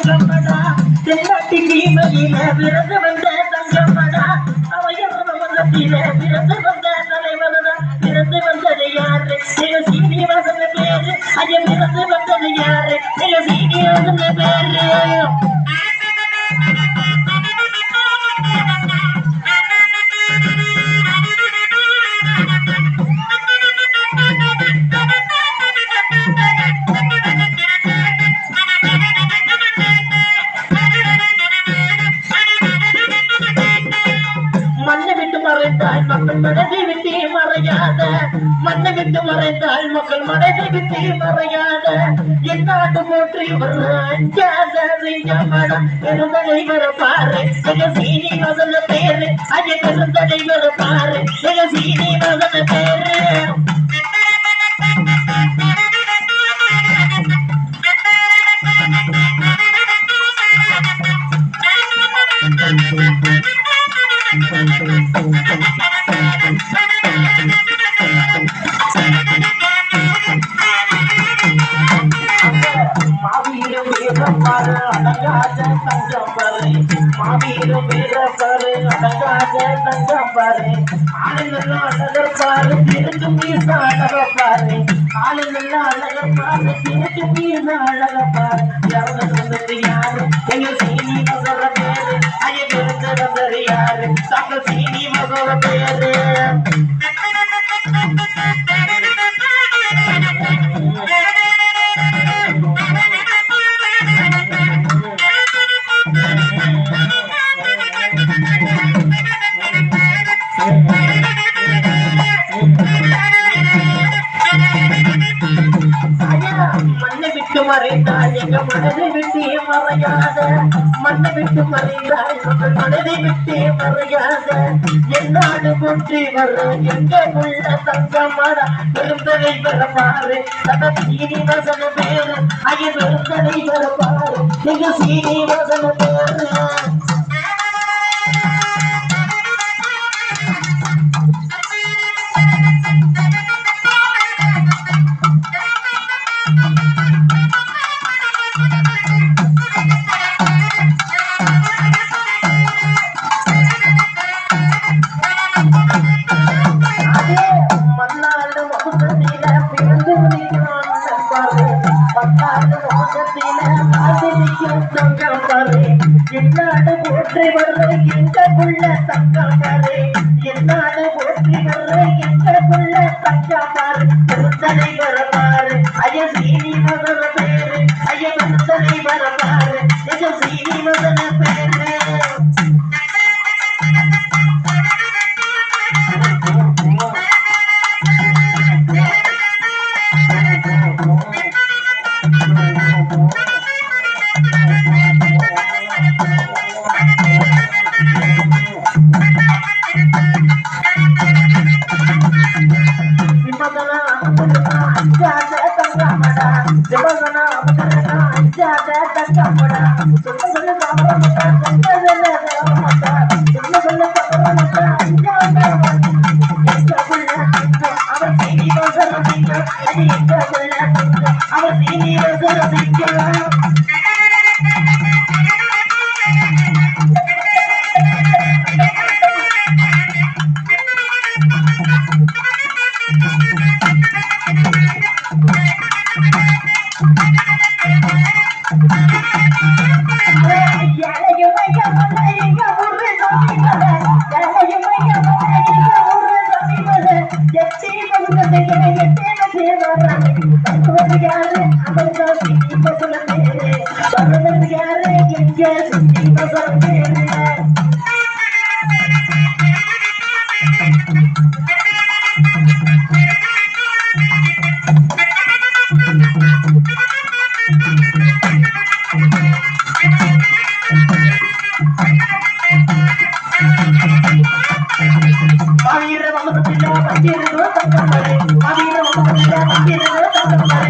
தங்கம்மடா தென்னாட்டி தீமையில பிறந்து வந்த தங்கம்மடா அவையர் மதத்தில பிறந்து வந்த தலைவனடா பிறந்து வந்தது யாரு? எங்க சீனிவாசன் பேரு. ஐயா பிறந்து வந்தது யாரு? எங்க சீனிவாசன் பேரு. மண்ணை விட்டு மறைந்தால் மக்கள் மனதை விட்டு மறையாத. என்னாட்டு போற்றி வர பெருந்தலை வர பாரு எங்க சீனி வசன பேரு அஜய் பெருந்தலை வர பாரு எங்க சீனி வசன பேரு அடங்காத தங்கம் பாரு அழகர் பாரு திருக்கு மீச அழக பாரு ஆளுநர் அழகர் பாரு திருக்கு மீச பாரு விட்டு மறைந்தால் எங்க மனதை விட்டு மறையாத. மண்ணை விட்டு மறைந்தால் உங்கள் மனதை விட்டு மறையாத. என்னோடு போற்றி வர எங்க உள்ள தங்கமான பெருந்தலை வரப்பாரு தன சீனிவாசன பேரு ஐய பெருந்தலை வரப்பாரு எங்க சீனிவாசன பேரு? என்னாடு போற்றி வர்ற எங்களுக்குள்ள தங்கம் பாரு என்னாடு போற்றி வர்ற எங்களுக்குள்ள தங்கம் பாரு பெருந்தலை வரமாறு அய சீனி மதன பேரு. அய பெருந்தலை வரமாறு எங்க சீனி மதன பேரு. அஞ்சாத தங்கமடா சொல்ல சொல்ல காமரமடா சொல்ல சொல்ல காமரமடா சொல்ல சொல்ல காமரமடா அஞ்சாத அவர் சொல்ல அவர் சீனி வசரதிக்க மாவீர வம்சத்தில பங்கிருந்தோ தங்கமலை